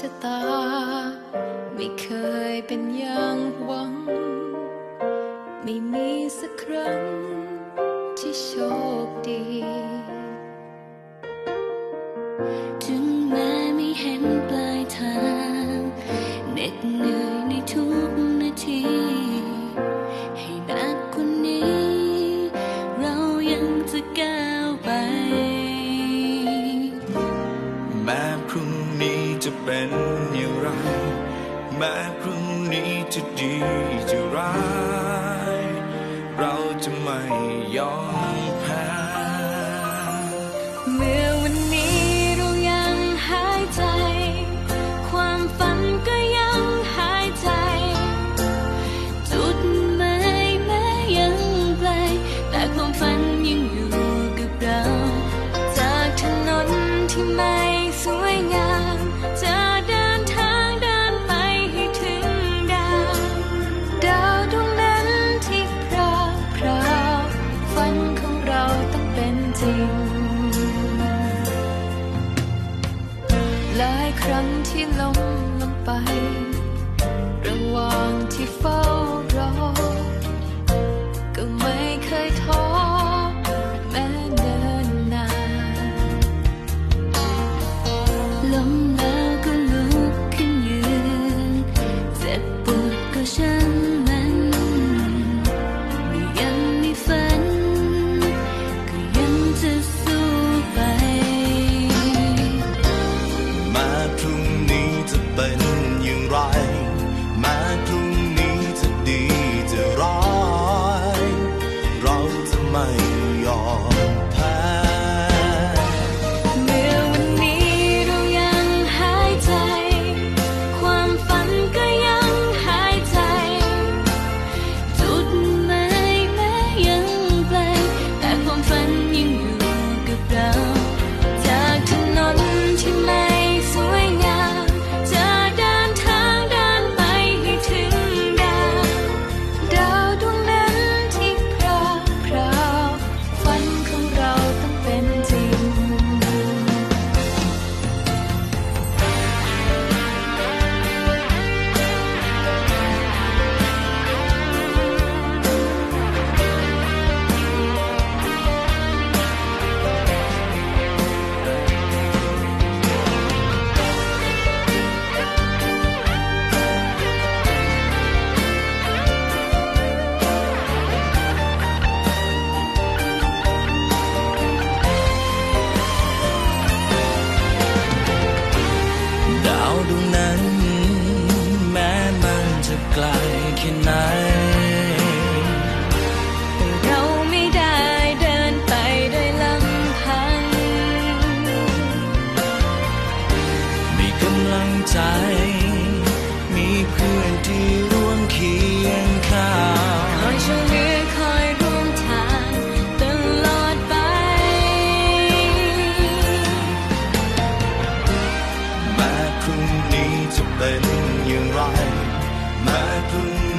จะตา ไม่เคยเป็นอย่างหวัง ไม่มีสักครั้งที่โชคดี ถึงแม้ไม่เห็นปลายทางเหน็ดเหนื่อยในทุกนาที ให้นักกว่านี้ เรายังจะก้า เป็นอย่างไร แม้พรุ่งนี้จะดีจะร้าย เราจะไม่ยอมแพ้เมื่อวันนี้เรายังหายใจ ความฝันก็ยังหายใจ จุดหมายแม้ยังไกลแต่ความฝันยังอยู่กับเรา จากถนนที่ไม่สวยงาม ด แค่ไหนเราไม่ได้เดินไปโดยลำพัง มีกำลังใจ มีเพื่อนที่ร่วมเคียงข้างคอยช่วยเหลือคอยร่วมทางตลอดไป แม้พรุ่งนี้จะเป็นอย่างไร แ